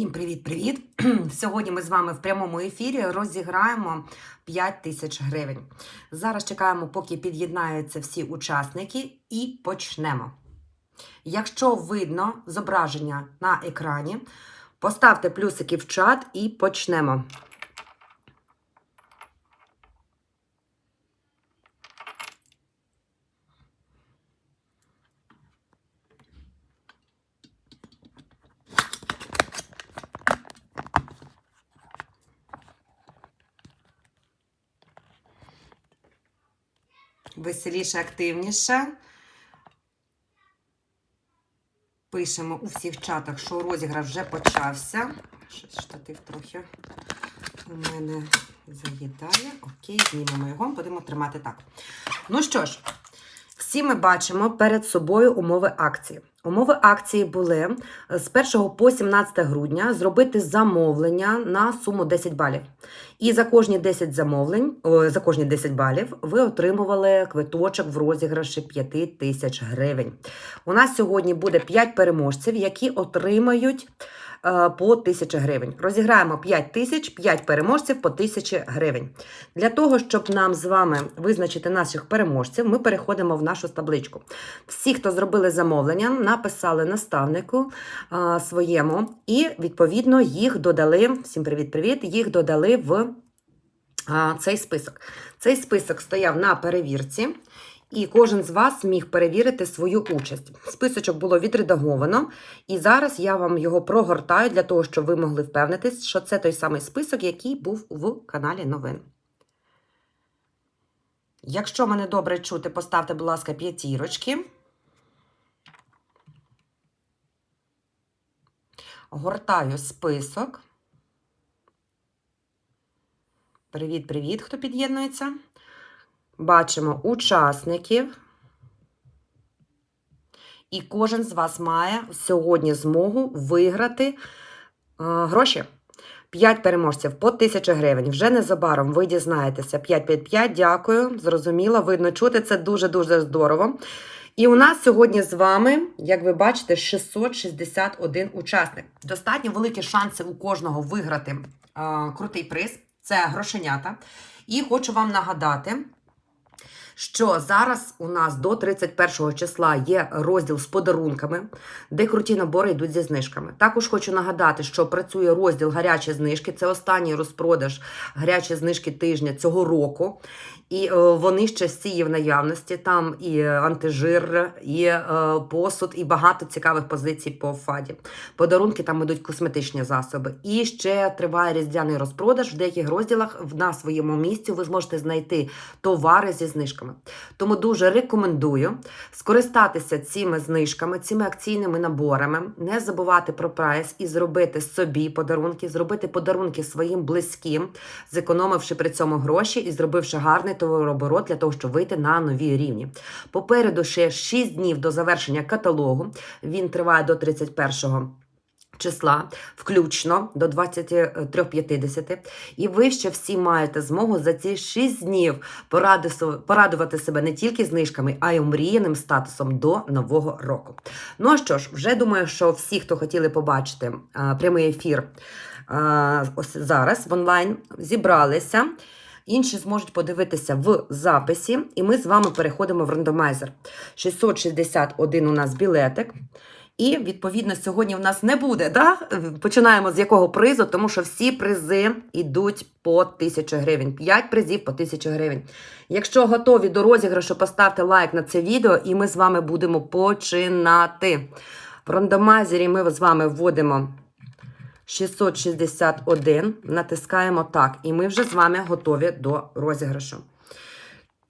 Всім привіт-привіт! Сьогодні ми з вами в прямому ефірі розіграємо 5 тисяч гривень. Зараз чекаємо, поки під'єднаються всі учасники, і почнемо. Якщо видно зображення на екрані, поставте плюсики в чат і почнемо. Веселіше, активніше. Пишемо у всіх чатах, що розіграш вже почався. Щось штатив трохи у мене заїдає. Окей, знімемо його, будемо тримати так. Ну що ж, всі ми бачимо перед собою умови акції. Умови акції були з 1 по 17 грудня зробити замовлення на суму 10 балів. І за кожні 10 замовлень, за кожні 10 балів ви отримували квиточок в розіграші 5 тисяч гривень. У нас сьогодні буде 5 переможців, які отримають е, по 1000 гривень. Розіграємо 5 тисяч, 5 переможців по 1000 гривень. Для того, щоб нам з вами визначити наших переможців, ми переходимо в нашу табличку. Всі, хто зробили замовлення, написали наставнику а, своєму, і відповідно їх додали. Всім привіт-привіт! Їх додали в а, цей список. Цей список стояв на перевірці. І кожен з вас міг перевірити свою участь. Списочок було відредаговано, і зараз я вам його прогортаю для того, щоб ви могли впевнитись, що це той самий список, який був в каналі новин. Якщо мене добре чути, поставте, будь ласка, п'ятірочки. Гортаю список. Привіт-привіт, хто під'єднується. Бачимо учасників. І кожен з вас має сьогодні змогу виграти е, гроші. 5 переможців по 1000 гривень. Вже незабаром ви дізнаєтеся. 555, дякую. Зрозуміло, видно чути. Це дуже-дуже здорово. І у нас сьогодні з вами, як ви бачите, 661 учасник. Достатньо великі шанси у кожного виграти е, крутий приз. Це грошенята. І хочу вам нагадати, що зараз у нас до 31 числа є розділ з подарунками, де круті набори йдуть зі знижками. Також хочу нагадати, що працює розділ гарячі знижки. Це останній розпродаж гарячі знижки тижня цього року. І е, вони ще всі є в наявності. Там і антижир, і е, посуд, і багато цікавих позицій по фаді. Подарунки там ідуть косметичні засоби. І ще триває різдвяний розпродаж. В деяких розділах на своєму місці ви зможете знайти товари зі знижками. Тому дуже рекомендую скористатися цими знижками, цими акційними наборами, не забувати про прайс і зробити собі подарунки, зробити подарунки своїм близьким, зекономивши при цьому гроші і зробивши гарний товарооборот для того, щоб вийти на нові рівні. Попереду ще 6 днів до завершення каталогу. Він триває до 31 числа, включно до 23.50. І ви ще всі маєте змогу за ці 6 днів порадувати себе не тільки знижками, а й омріяним статусом до нового року. Ну а що ж, вже думаю, що всі, хто хотіли побачити а, прямий ефір а, ось зараз в онлайн, зібралися. Інші зможуть подивитися в записі, і ми з вами переходимо в рандомайзер. 661 у нас білетик. І, відповідно, сьогодні в нас не буде. Да? Починаємо з якого призу, тому що всі призи йдуть по 1000 гривень. 5 призів по 1000 гривень. Якщо готові до розіграшу, поставте лайк на це відео, і ми з вами будемо починати. В рандомайзері ми з вами вводимо 661, натискаємо так, і ми вже з вами готові до розіграшу.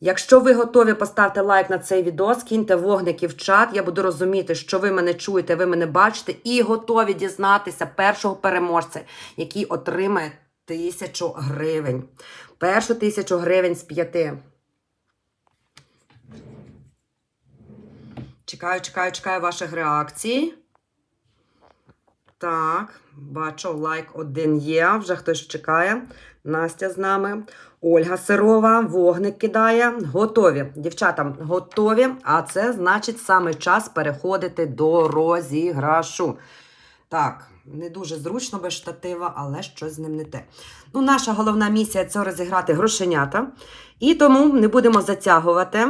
Якщо ви готові, поставте лайк на цей відео, киньте вогники в чат. Я буду розуміти, що ви мене чуєте, ви мене бачите, і готові дізнатися першого переможця, який отримає тисячу гривень. Першу тисячу гривень з п'яти. Чекаю, чекаю, чекаю ваших реакцій. Так, бачу, лайк один є. Вже хтось чекає. Настя з нами. Ольга Сирова, вогник кидає. Готові. Дівчата, готові. А це значить саме час переходити до розіграшу. Так, Не дуже зручно без штатива, але щось з ним не те. Ну, наша головна місія це розіграти грошенята. І тому не будемо затягувати.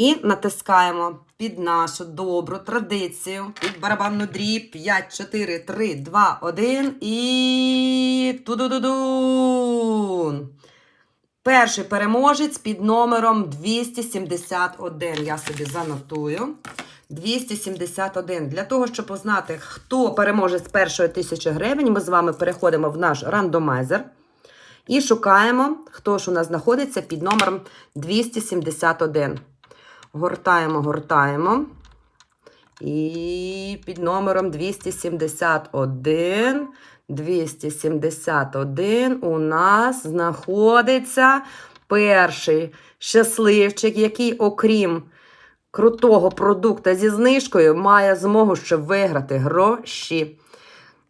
І натискаємо під нашу добру традицію. Під барабанну дріб 5, 4, 3, 2, 1 і Ту-ду-ду-дун! Перший переможець під номером 271. Я собі занотую. 271. Для того, щоб узнати, хто переможець першої тисячі гривень, ми з вами переходимо в наш рандомайзер і шукаємо, хто ж у нас знаходиться під номером 271. Гортаємо, гортаємо. І під номером 271. 271 у нас знаходиться перший щасливчик, який, окрім крутого продукту зі знижкою, має змогу ще виграти гроші.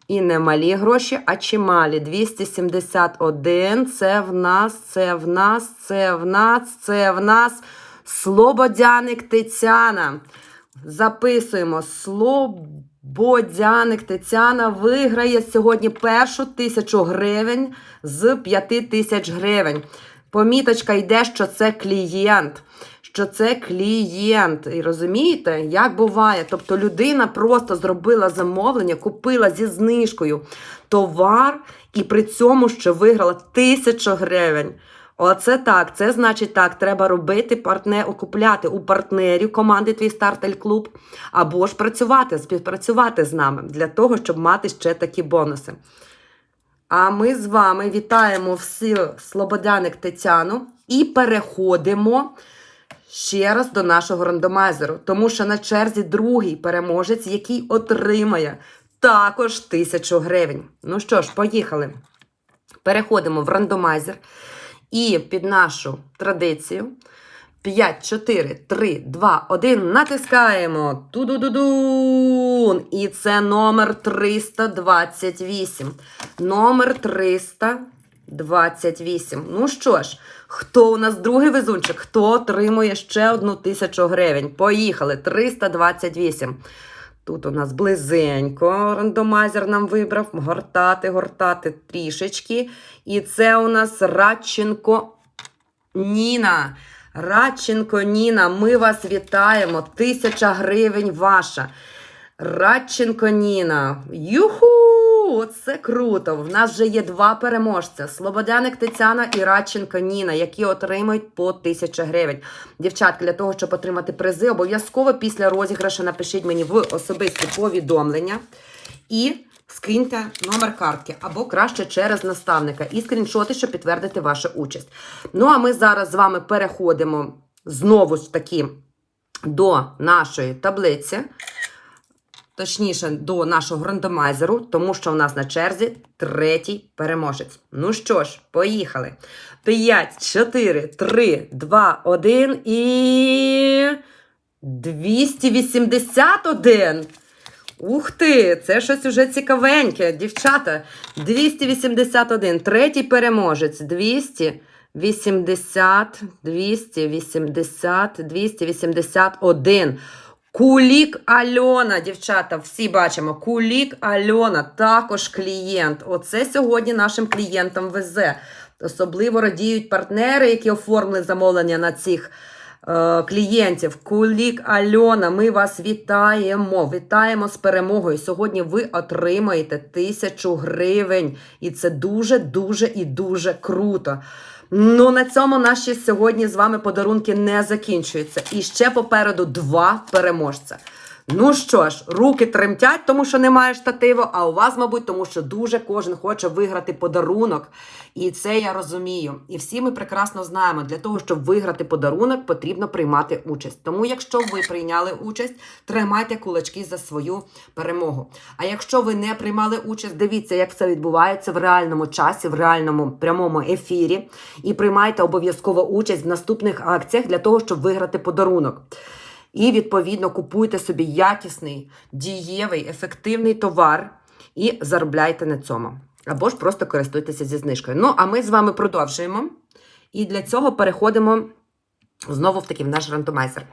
І не малі гроші, а чималі. 271. Це в нас, це в нас, це в нас, це в нас. Слободяник Тетяна. Записуємо. Слободяник Тетяна виграє сьогодні першу тисячу гривень з п'яти тисяч гривень. Поміточка йде, що це клієнт. Що це клієнт. І розумієте, як буває? Тобто людина просто зробила замовлення, купила зі знижкою товар і при цьому ще виграла тисячу гривень. Оце так. Це значить так, треба робити партнер, купляти у партнерів команди Твій стартель клуб, або ж працювати, співпрацювати з нами для того, щоб мати ще такі бонуси. А ми з вами вітаємо всі Слободяник Тетяну і переходимо ще раз до нашого рандомайзеру, тому що на черзі другий переможець, який отримає також тисячу гривень. Ну що ж, поїхали. Переходимо в рандомайзер. І під нашу традицію 5, 4, 3, 2, 1 натискаємо. Ту-ду-ду-дун. І це номер 328. Номер 328. Ну що ж, хто у нас другий везунчик? Хто отримує ще одну тисячу гривень? Поїхали. 328. Тут у нас близенько рандомайзер нам вибрав. Гортати, гортати трішечки. І це у нас Радченко Ніна. Радченко Ніна, ми вас вітаємо. Тисяча гривень ваша. Радченко Ніна. Юху! Оце круто! В нас вже є два переможця: Слободяник Тетяна і Радченко Ніна, які отримають по 1000 гривень. Дівчатки, для того, щоб отримати призи, обов'язково після розіграшу напишіть мені в особисті повідомлення і скиньте номер картки, або краще через наставника, і скріншоти, щоб підтвердити вашу участь. Ну, а ми зараз з вами переходимо знову ж таки до нашої таблиці. Точніше, до нашого рандомайзеру, тому що у нас на черзі третій переможець. Ну що ж, поїхали. 5, 4, 3, 2, 1 і. 281. Ух ти! Це щось уже цікавеньке, дівчата. 281. Третій переможець. 280, 280, 281. Кулік Альона, дівчата, всі бачимо. Кулік Альона, також клієнт. Оце сьогодні нашим клієнтам везе. Особливо радіють партнери, які оформили замовлення на цих е, клієнтів. Кулік Альона, ми вас вітаємо. Вітаємо з перемогою. Сьогодні ви отримаєте тисячу гривень. І це дуже-дуже і дуже круто. Ну, на цьому наші сьогодні з вами подарунки не закінчуються. І ще попереду два переможця. Ну що ж, руки тремтять, тому що немає штативу, а у вас, мабуть, тому що дуже кожен хоче виграти подарунок. І це я розумію. І всі ми прекрасно знаємо, для того, щоб виграти подарунок, потрібно приймати участь. Тому, якщо ви прийняли участь, тримайте кулачки за свою перемогу. А якщо ви не приймали участь, дивіться, як це відбувається в реальному часі, в реальному прямому ефірі. І приймайте обов'язково участь в наступних акціях для того, щоб виграти подарунок. І, відповідно, купуйте собі якісний, дієвий, ефективний товар і заробляйте на цьому. Або ж просто користуйтеся зі знижкою. Ну, а ми з вами продовжуємо. І для цього переходимо знову в такий в наш рандомайзер.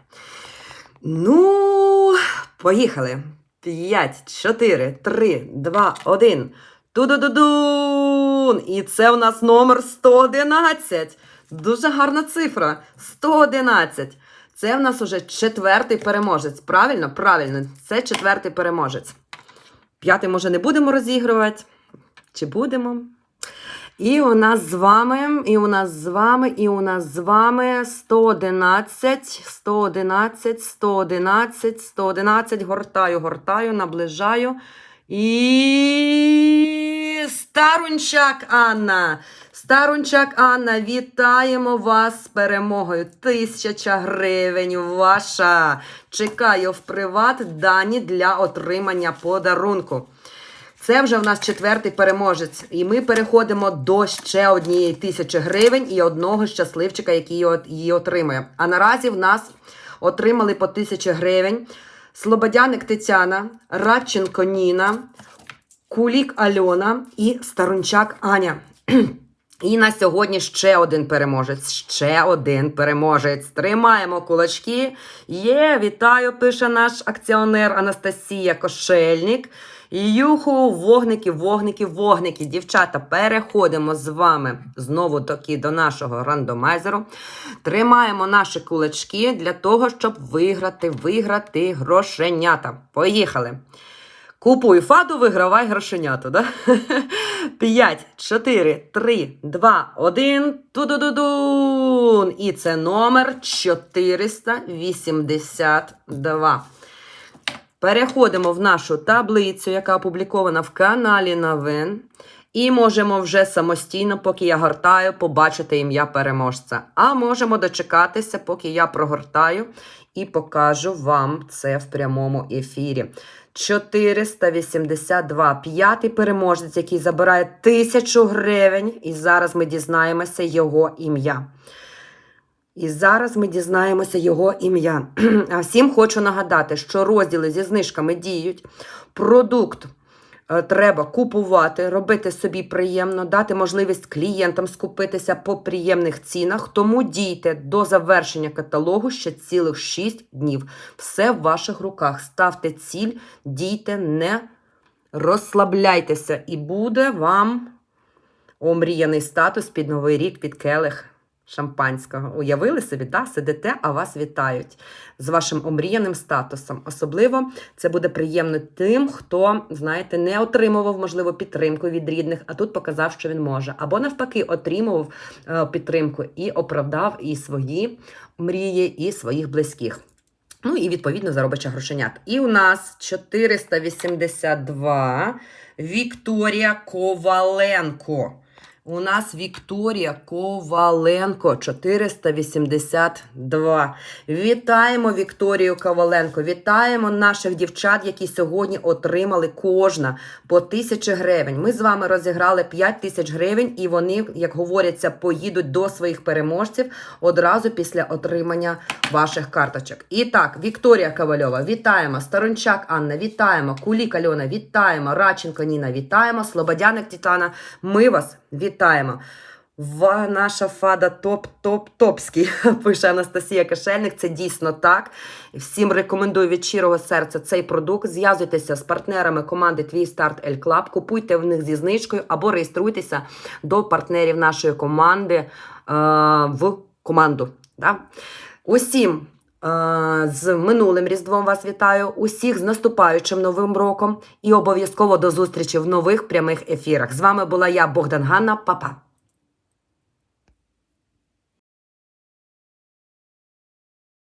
Ну, поїхали. 5, 4, 3, 2, 1. Ту-ду-ду-дун! І це у нас номер 111. Дуже гарна цифра. 111. Це в нас уже четвертий переможець. Правильно? Правильно. Це четвертий переможець. П'ятий, може, не будемо розігрувати? Чи будемо? І у нас з вами, і у нас з вами, і у нас з вами 111, 111, 111, 111. Гортаю, гортаю, наближаю. І Старунчак Анна. Старунчак Анна, вітаємо вас з перемогою. Тисяча гривень ваша. Чекаю в приват дані для отримання подарунку. Це вже в нас четвертий переможець. І ми переходимо до ще однієї тисячі гривень і одного щасливчика, який її от- її отримує. А наразі в нас отримали по тисячі гривень Слободяник Тетяна, Радченко Ніна, Кулік Альона і Старунчак Аня. І на сьогодні ще один переможець. Ще один переможець. Тримаємо кулачки. Є, вітаю, пише наш акціонер Анастасія Кошельник. Юху, вогники, вогники, вогники. Дівчата, переходимо з вами знову таки до нашого рандомайзеру. Тримаємо наші кулачки для того, щоб виграти, виграти грошенята. Поїхали! Купуй фаду, вигравай грошеняту, да? 5, 4, 3, 2, 1. Ту-ду-ду-дун. І це номер 482. Переходимо в нашу таблицю, яка опублікована в каналі Новин. І можемо вже самостійно, поки я гортаю, побачити ім'я переможця. А можемо дочекатися, поки я прогортаю і покажу вам це в прямому ефірі. 482. П'ятий переможець, який забирає тисячу гривень. І зараз ми дізнаємося його ім'я. І зараз ми дізнаємося його ім'я. А всім хочу нагадати, що розділи зі знижками діють. Продукт е, треба купувати, робити собі приємно, дати можливість клієнтам скупитися по приємних цінах. Тому дійте до завершення каталогу ще цілих 6 днів. Все в ваших руках. Ставте ціль, дійте, не розслабляйтеся, і буде вам омріяний статус під новий рік під келих шампанського. Уявили собі, да? сидите, а вас вітають з вашим омріяним статусом. Особливо це буде приємно тим, хто, знаєте, не отримував, можливо, підтримку від рідних, а тут показав, що він може. Або навпаки, отримував е, підтримку і оправдав і свої мрії, і своїх близьких. Ну і відповідно заробича грошенят. І у нас 482 Вікторія Коваленко. У нас Вікторія Коваленко 482. Вітаємо Вікторію Коваленко. Вітаємо наших дівчат, які сьогодні отримали кожна по тисячі гривень. Ми з вами розіграли 5 тисяч гривень, і вони, як говоряться, поїдуть до своїх переможців одразу після отримання ваших карточок. І так, Вікторія Ковальова, вітаємо. Старончак Анна, вітаємо. Кулік Альона, вітаємо. Радченко Ніна, вітаємо. Слободяник Тітана. Ми вас вітаємо. Ва, наша фада топ-топ-топський, пише Анастасія Кишельник. Це дійсно так. Всім рекомендую від щирого серця цей продукт. Зв'язуйтеся з партнерами команди Твій старт Ель Клаб. Купуйте в них зі знижкою або реєструйтеся до партнерів нашої команди е, в команду. Да? Усім. З минулим Різдвом вас вітаю, усіх з наступаючим новим роком і обов'язково до зустрічі в нових прямих ефірах. З вами була я, Богдан Ганна. Па-па!